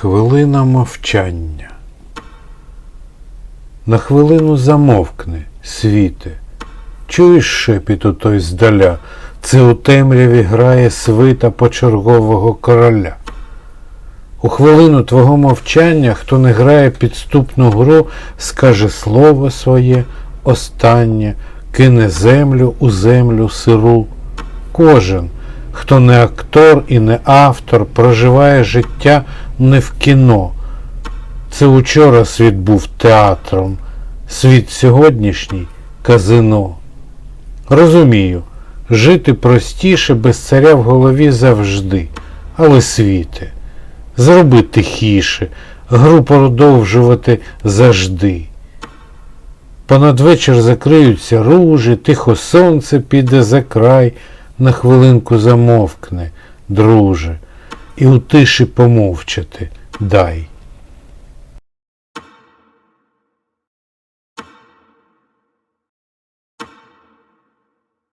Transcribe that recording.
Хвилина мовчання. На хвилину замовкни, світе. Чуєш шепіт у той здаля, це у темряві грає свита почергового короля. У хвилину твого мовчання, хто не грає підступну гру, скаже слово своє, останнє, кине землю у землю сиру. Кожен, хто не актор і не автор, проживає життя не в кіно. Це учора світ був театром, світ сьогоднішній казино. Розумію, жити простіше без царя в голові завжди, але світе, зроби тихіше, гру продовжувати завжди. Понад вечір закриються ружі, тихо сонце піде за край, на хвилинку замовкне, друже, і у тиші помовчати дай.